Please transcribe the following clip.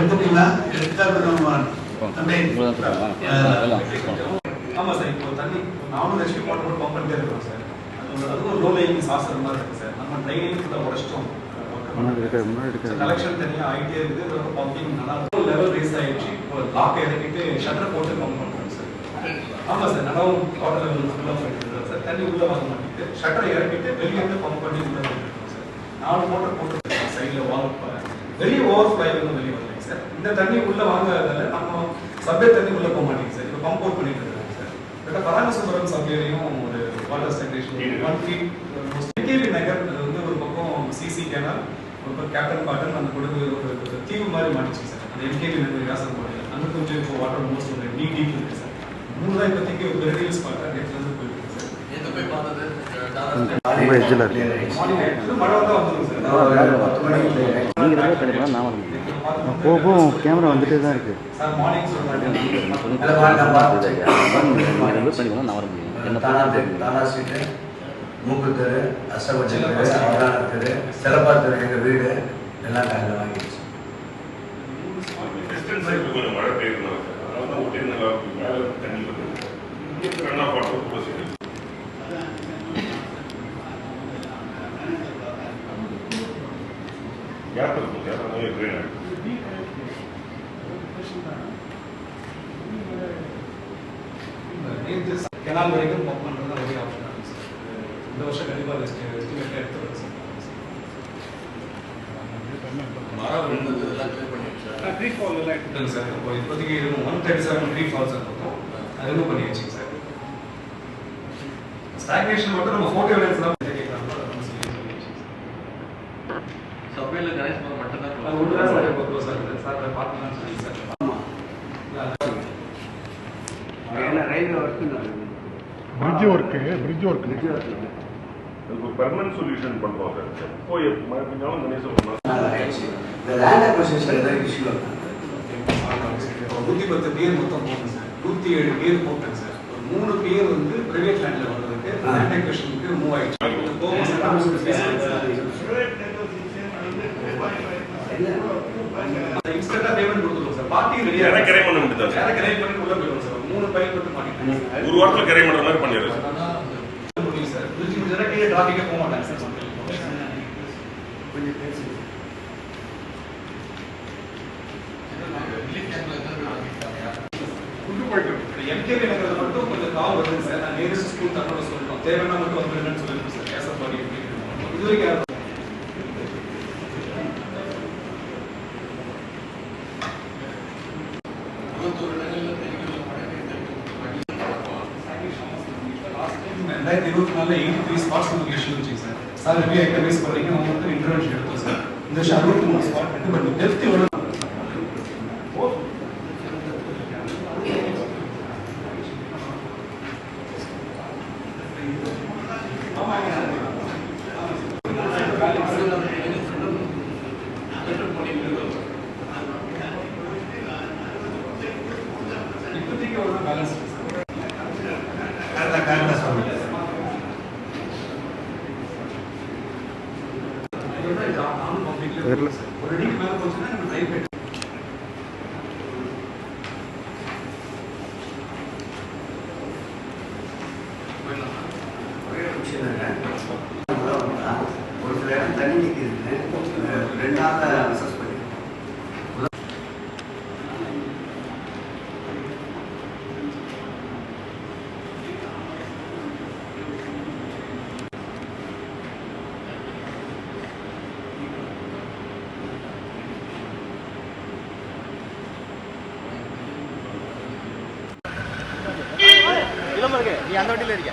எடுத்துட்டீங்களா? எடுத்தா ஆமாம் சார் இப்போ தண்ணி ஹெச்பி மோட்டர் போட்டு பம்ப் பண்ணிட்டே இருக்கோம் சார். அது ஒரு- லோ லைனிங் சாசர் மாதிரி இருக்கு சார். நம்ம ட்ரைனிங் ஃபுல்லாக உடச்சிட்டோம் கலெக்ஷன் தனியாக ஆகிட்டே இருக்குது. பம்பிங் நல்லா லெவல் ரேஸ் ஆயிடுச்சு. இப்போ லாக் இறக்கிட்டு ஷட்டர் போட்டு பம்ப் பண்ணுறோம் சார். ஆமாம் சார் நனவும் வாட்டர் லெவல் ஃபுல்லாக போயிட்டு சார். தண்ணி உள்ளே வர மாட்டேங்குது. ஷட்டரை இறக்கிட்டு வெளியே இருந்து பம்ப் பண்ணி உள்ளே சார். நாலு மோட்டர் போட்டு சைடில் வால் வெளியே ஓவர் ஃப்ளை வந்து வெளியே வரலைங்க சார் இந்த தண்ணி உள்ளே வாங்காததால நம்ம சப்ளை தண்ணி உள்ளே போக மாட்டேங்குது சார். இப்போ பம்ப் அவுட் பண்ணிட்டு இருக்காங்க சார். கிட்ட பராமசுபுரம் சப்ளைலையும் ஒரு water station one feet KP Nagar வந்து ஒரு பக்கம் சிசி கேனால் ஒரு பக்கம் கேப்டன் காட்டன் அந்த கொடுக்கு ஒரு தீவு மாதிரி மாட்டிச்சு சார். அந்த எம்கேபி நகர் வியாசம் போடல அங்கே கொஞ்சம் இப்போ வாட்டர் மோஸ்ட் ஒரு நீ டீப் இருக்கு சார். மூணு தான் இப்போதைக்கு ஒரு பெரிய ஸ்பாட் நேற்றுல இருந்து போயிட்டு இருக்கு சார் ரொம்ப எஜ்ஜில் இருக்கு. நீங்கள் நான் வர போக போக கேமரா வந்துட்டே தான் இருக்கு. நீங்கள் நான் வர முடியும் என்ன தானா தெரு, தானா ஸ்ட்ரீட்டு எங்கள் வீடு எல்லாம் காலையில் வாங்கிடுச்சு வெஸ்டர்ன் சைடு கொஞ்சம் மழை பெய்யுதுனால அதனால தான் ஊட்டி நல்லா இருக்கு மேலே இருந்து தண்ணி வருது இங்கே ரன் ஆஃப் ஆட்டோ கூட சரி கெனால் வரைக்கும் பம்ப் பண்ணுறது ஒரே ஆப்ஷன் சார் இந்த வருஷம் கண்டிப்பாக எஸ்டிமேட் எடுத்துருக்கேன் சார் ட்ரீ ஃபால் எல்லாம் சார் இப்போ இப்போதைக்கு one thirty seven tree falls இருக்கும் அது பண்ணி வச்சுங்க சார் ஸ்டாக்னேஷன் மட்டும் நம்ம ஃபோட்டோ எவிடன்ஸ் தான் கேட்குறாங்க நம்ம சொல்லி சொல்லி வச்சுங்க சார் சபையில் கணேஷ் பாபு மட்டும்தான் அது ஒன்று தான் சார் இப்போ க்ளோஸ் ஆகுது சார் அதை பார்த்துலாம் சொல்லி sir work bridge work bridge work அதுக்கு பெர்மனன்ட் சொல்யூஷன் பண்ணுறோம் சார். எப்போ மழை பெஞ்சாலும் கணேச ஒரு மாதம் ஆயிடுச்சு. இந்த லேண்ட் அக்வசிஷன் ஏதாவது இஷ்யூ நூற்றி பத்து பேர் மொத்தம் போகணும் சார். நூற்றி ஏழு பேர் போட்டேன் சார். ஒரு மூணு பேர் வந்து பிரைவேட் லேண்டில் வர்றதுக்கு லேண்ட் அக்வஷனுக்கு மூவ் ஆயிடுச்சு. யாரை கரை பண்ண முடியுதா சார். யாரை கரை பண்ணி உள்ள போயிடும் சார். மூணு பையன் மட்டும் மாட்டிட்டாங்க ஒரு வாரத்தில் கரை பண்ணுற மாதிரி பண்ணிடுறேன் சார். முடியும் சார். பிரிட்ஜ் முடிஞ்சா கீழே டிராஃபிக்கே போக மாட்டாங்க சார் எம்கேபி நகரில் மட்டும் கொஞ்சம் கால் வருது சார். நான் ஸ்கூல் தன்னோட சொல்லிட்டோம். தேவைன்னா மட்டும் வந்துருங்கன்னு சொல்லிருக்கோம் சார். கேஸ் ஆஃப் பாடி இது வரைக்கும் ரெண்டாயிரத்தி இருபத்தி நாலுல எயிட்டி த்ரீ ஸ்பாட்ஸ் நமக்கு இஷ்யூ வச்சு சார் சார் எப்படி எக்கரைஸ் பண்ணுறீங்க அவங்க வந்து இன்டர்வென்ஷன் எடுத்தோம் சார் இந்த வருஷம் அறுபத்தி மூணு ஸ்பாட் இருக்கு பட் டெப்த் எவ்வளோ எவ்வளோ பேலன்ஸ் கரெக்டாக கரெக்டாக சொல்லுங்கள் தெரியல. ஒரு அடிக்கு மேல போச்சுன்னா நம்ம ரைட் போயிட்டு ஒரே ஒரு விஷயம் தாங்க. ஒரு சில இடம் தண்ணி நிற்கிதுன்னு ரெண்டு நாளில் அசஸ் பண்ணி நீ அந்த வண்டியில் இருக்க